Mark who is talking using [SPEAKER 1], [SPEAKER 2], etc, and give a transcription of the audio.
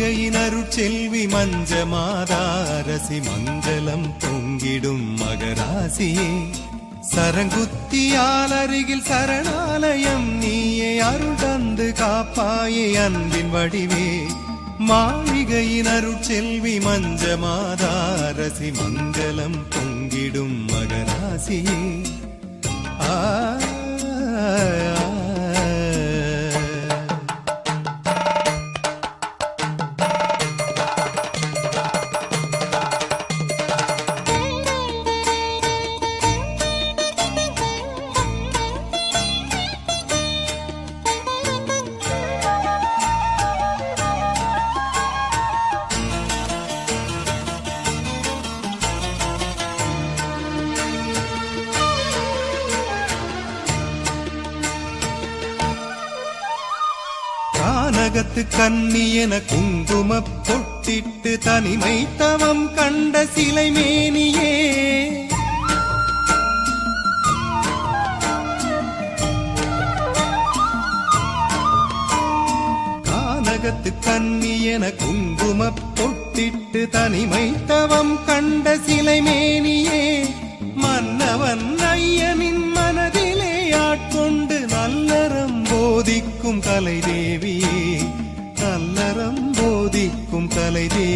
[SPEAKER 1] அருட்செல்வி மஞ்ச மாதாரசி மஞ்சளம் பொங்கிடும் மகராசியே. சரங்குத்தியால் அருகில் சரணாலயம் நீயே அருள் தந்து காப்பாயே அன்பின் வடிவே. மாளிகையின் அருட்செல்வி மஞ்ச மாதாரசி மங்களம் பொங்கிடும் மகராசியே. உலகத்து கன்னி என குங்கும பொட்டிட்டு தனிமை தவம் கண்ட சிலை மேனியே. கானகத்து கன்னி என குங்கும பொட்டிட்டு தனிமை தவம் கண்ட சிலை மேனியே. மன்னவன் ஐயனின் மனதிலே ஆட்கொண்டு நல்லறம் போதிக்கும் கலை தேவி கல்லறம் போதிக்கும் கலை தேவி